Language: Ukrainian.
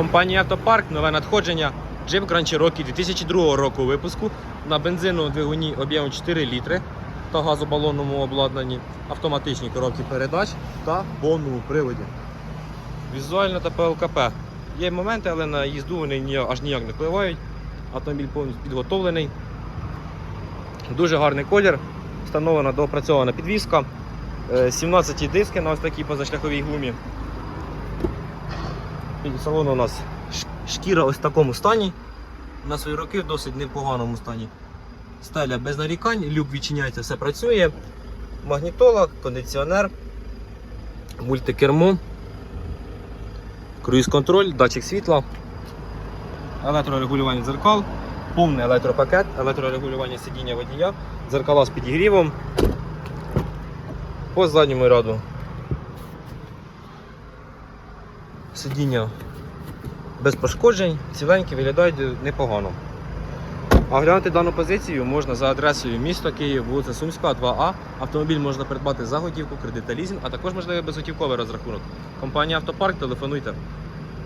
Компанія Автопарк, нове надходження. Jeep Grand Cherokee 2002 року випуску на бензиновому двигуні об'ємом 4 літри та газобалонному обладнанні, автоматичні коробки передач та повному приводі. Візуально та ПЛКП. Є моменти, але на їзду вони аж ніяк не впливають. Автомобіль повністю підготовлений. Дуже гарний колір. Встановлена доопрацьована підвізка. Е, 17 диски на ось такій позашляховій гумі. Під салону у нас шкіра ось в такому стані. На свої роки в досить непоганому стані. Стеля без нарікань, люк відчиняється, все працює. Магнітола, кондиціонер, мультикермо, круїз-контроль, датчик світла, електрорегулювання дзеркал, повний електропакет, електрорегулювання сидіння водія, дзеркала з підігрівом. По задньому ряду сидіння без пошкоджень, ціленькі виглядають непогано. А глянути дану позицію можна за адресою місто Київ, вулиця Сумська, 2А. Автомобіль можна придбати за готівку, кредит та лізінг, а також можливий безготівковий розрахунок. Компанія Автопарк, телефонуйте.